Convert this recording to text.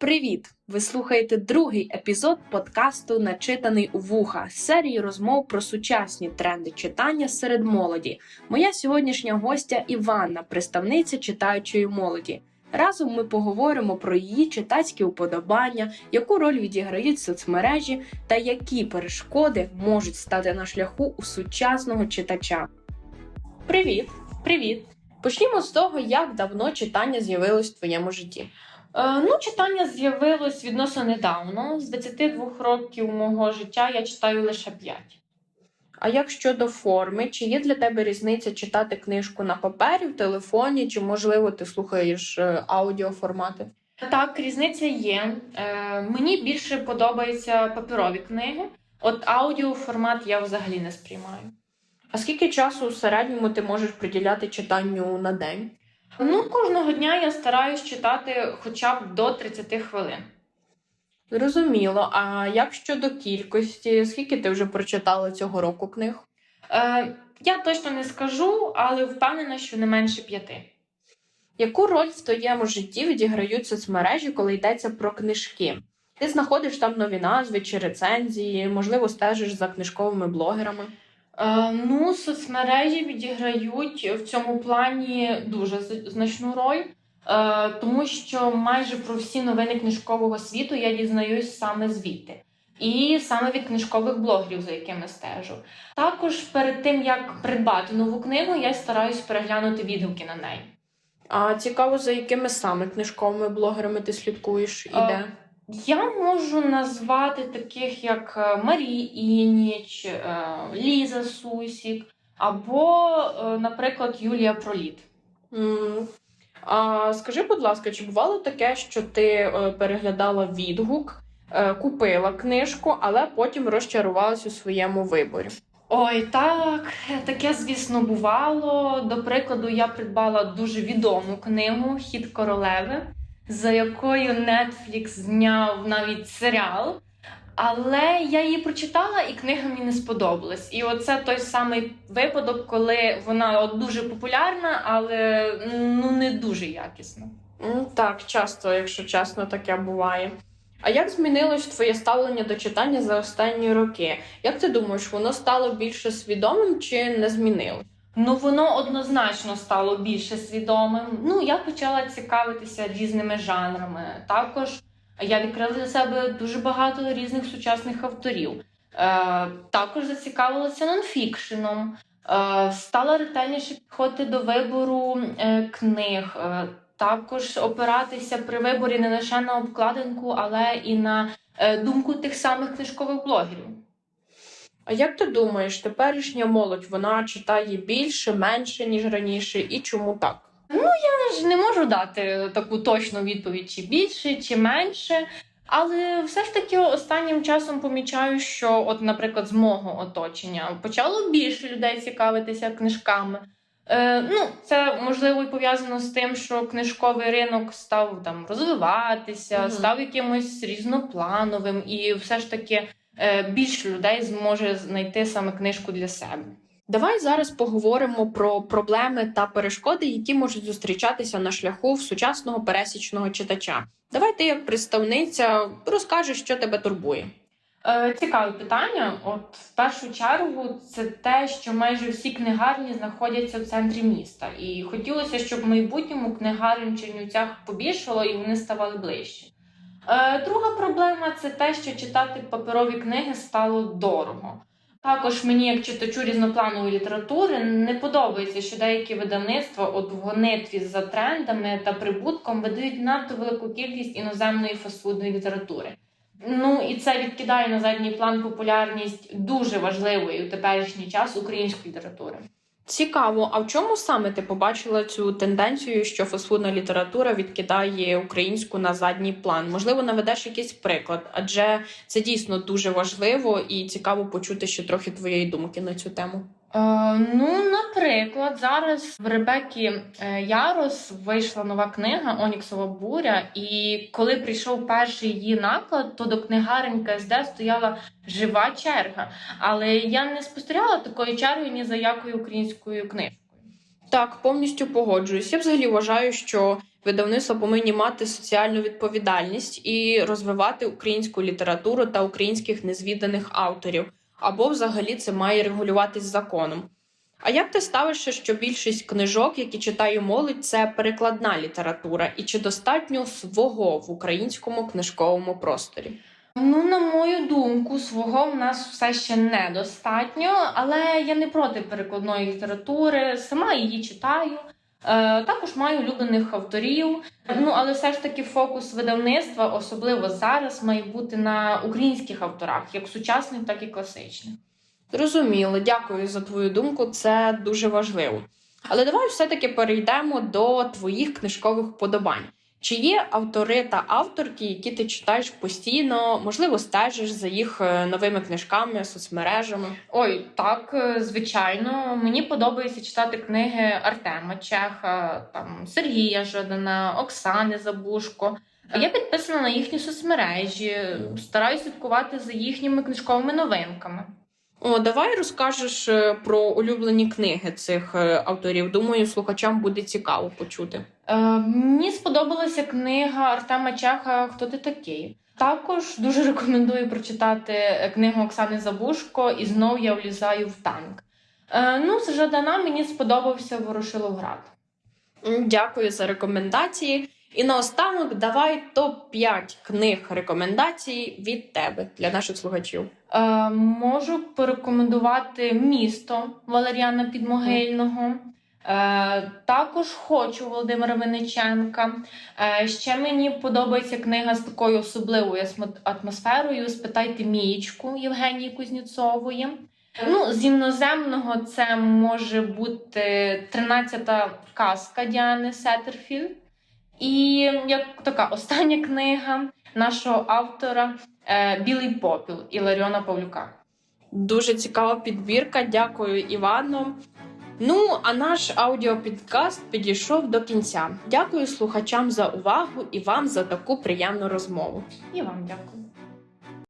Привіт! Ви слухаєте другий епізод подкасту Начитаний у вуха серії розмов про сучасні тренди читання серед молоді. Моя сьогоднішня гостя Іванна, представниця читаючої молоді. Разом ми поговоримо про її читацькі уподобання, яку роль відіграють соцмережі та які перешкоди можуть стати на шляху у сучасного читача. Привіт! Привіт! Почнімо з того, як давно читання з'явилось в твоєму житті. Е, Ну, читання з'явилось відносно недавно. З 22 років мого життя я читаю лише 5. А як щодо форми, чи є для тебе різниця читати книжку на папері, в телефоні, чи можливо ти слухаєш е, аудіоформати? Так, різниця є. Е, мені більше подобаються паперові книги. От аудіоформат я взагалі не сприймаю. А скільки часу в середньому ти можеш приділяти читанню на день? Ну, кожного дня я стараюсь читати хоча б до 30 хвилин. Зрозуміло. А як щодо кількості, скільки ти вже прочитала цього року книг? Е, я точно не скажу, але впевнена, що не менше п'яти. Яку роль в твоєму житті відіграють соцмережі, коли йдеться про книжки? Ти знаходиш там нові назви чи рецензії, можливо, стежиш за книжковими блогерами. Е, ну, соцмережі відіграють в цьому плані дуже значну роль, е, тому що майже про всі новини книжкового світу я дізнаюсь саме звідти. І саме від книжкових блогерів, за якими стежу. Також перед тим як придбати нову книгу, я стараюсь переглянути відгуки на неї. А цікаво, за якими саме книжковими блогерами ти слідкуєш і А, де? Я можу назвати таких як е, Марій Ініч, е, Ліза Сусік або, е, наприклад, Юлія Проліт. М, А скажи, будь ласка, чи бувало таке, що ти переглядала відгук, купила книжку, але потім розчарувалась у своєму виборі? Ой, так, таке, звісно, бувало. До прикладу, я придбала дуже відому книгу Хід королеви, за якою Netflix зняв навіть серіал. Але я її прочитала, і книга мені не сподобалась. І оце той самий випадок, коли вона от дуже популярна, але ну не дуже якісна. Так, часто, якщо чесно, таке буває. А як змінилось твоє ставлення до читання за останні роки? Як ти думаєш, воно стало більше свідомим чи не змінилось? Ну, воно однозначно стало більше свідомим. Ну, я почала цікавитися різними жанрами. Також я відкрила для себе дуже багато різних сучасних авторів. Е, також зацікавилася нонфікшеном, е, стала ретельніше підходити до вибору е, книг. Е, також опиратися при виборі не лише на обкладинку, але і на е, думку тих самих книжкових блогерів. А як ти думаєш, теперішня молодь вона читає більше, менше, ніж раніше, і чому так? Ну Я ж не можу дати таку точну відповідь, чи більше, чи менше. Але все ж таки останнім часом помічаю, що, от, наприклад, з мого оточення почало більше людей цікавитися книжками. Е, ну, це можливо і пов'язано з тим, що книжковий ринок став там розвиватися, Мгм. став якимось різноплановим, і все ж таки більше людей зможе знайти саме книжку для себе. Давай зараз поговоримо про проблеми та перешкоди, які можуть зустрічатися на шляху в сучасного пересічного читача. Давай ти, як представниця, розкажеш, що тебе турбує. Е, Цікаве питання. От в першу чергу, це те, що майже всі книгарні знаходяться в центрі міста, і хотілося, щоб в майбутньому книгарень в Чернівцях побільшало і вони ставали ближче. Е, Друга проблема це те, що читати паперові книги стало дорого. Також мені, як читачу різнопланової літератури, не подобається, що деякі видавництва от в гонитві за трендами та прибутком видають надто велику кількість іноземної фастфудної літератури. Ну і це відкидає на задній план популярність дуже важливої у теперішній час української літератури. Цікаво, а в чому саме ти побачила цю тенденцію, що фастфудна література відкидає українську на задній план? Можливо, наведеш якийсь приклад, адже це дійсно дуже важливо і цікаво почути ще трохи твоєї думки на цю тему. Е, ну, наприклад, зараз в Ребеккі е, Ярос вийшла нова книга Оніксова буря. І коли прийшов перший її наклад, то до книгарень КСД стояла жива черга. Але я не спостерігала такої черги ні за якою українською книжкою. Так, повністю погоджуюсь. Я взагалі вважаю, що видавництва повинні мати соціальну відповідальність і розвивати українську літературу та українських незвіданих авторів, або взагалі це має регулюватись законом. А як ти ставишся, що більшість книжок, які читає молодь, це перекладна література, і чи достатньо свого в українському книжковому просторі? Ну, на мою думку, свого в нас все ще недостатньо, але я не проти перекладної літератури, сама її читаю. Е, також маю улюблених авторів. Ну, але все ж таки фокус видавництва, особливо зараз, має бути на українських авторах, як сучасних, так і класичних. Зрозуміло, дякую за твою думку, це дуже важливо. Але давай все-таки перейдемо до твоїх книжкових вподобань. Чи є автори та авторки, які ти читаєш постійно, можливо, стежиш за їх е, новими книжками, соцмережами? Ой, так, е, звичайно. Мені подобається читати книги Артема Чеха, там Сергія Жадана, Оксани Забушко. Я підписана на їхні соцмережі, стараюся слідкувати за їхніми книжковими новинками. О, давай розкажеш е, про улюблені книги цих е, авторів. Думаю, слухачам буде цікаво почути. Е, мені сподобалася книга Артема Чеха Хто ти такий? Також дуже рекомендую прочитати е, книгу Оксани Забушко і знов я влізаю в танк. Е, ну, з Жадана мені сподобався Ворошиловград. Дякую за рекомендації. І наостанок давай топ-5 книг рекомендацій від тебе для наших слухачів. Е, можу порекомендувати місто Валеріана Підмогильного. Е, також хочу Володимира Винниченка. Е, ще мені подобається книга з такою особливою атмосферою. Спитайте Мієчку Євгенії Кузнєцової. Ну, з іноземного це може бути 13-та казка Діани Сеттерфілд. І як така остання книга нашого автора е, Білий попіл Іларіона Павлюка. Дуже цікава підбірка. Дякую, Івану. Ну, а наш аудіопідкаст підійшов до кінця. Дякую слухачам за увагу і вам за таку приємну розмову. І вам дякую.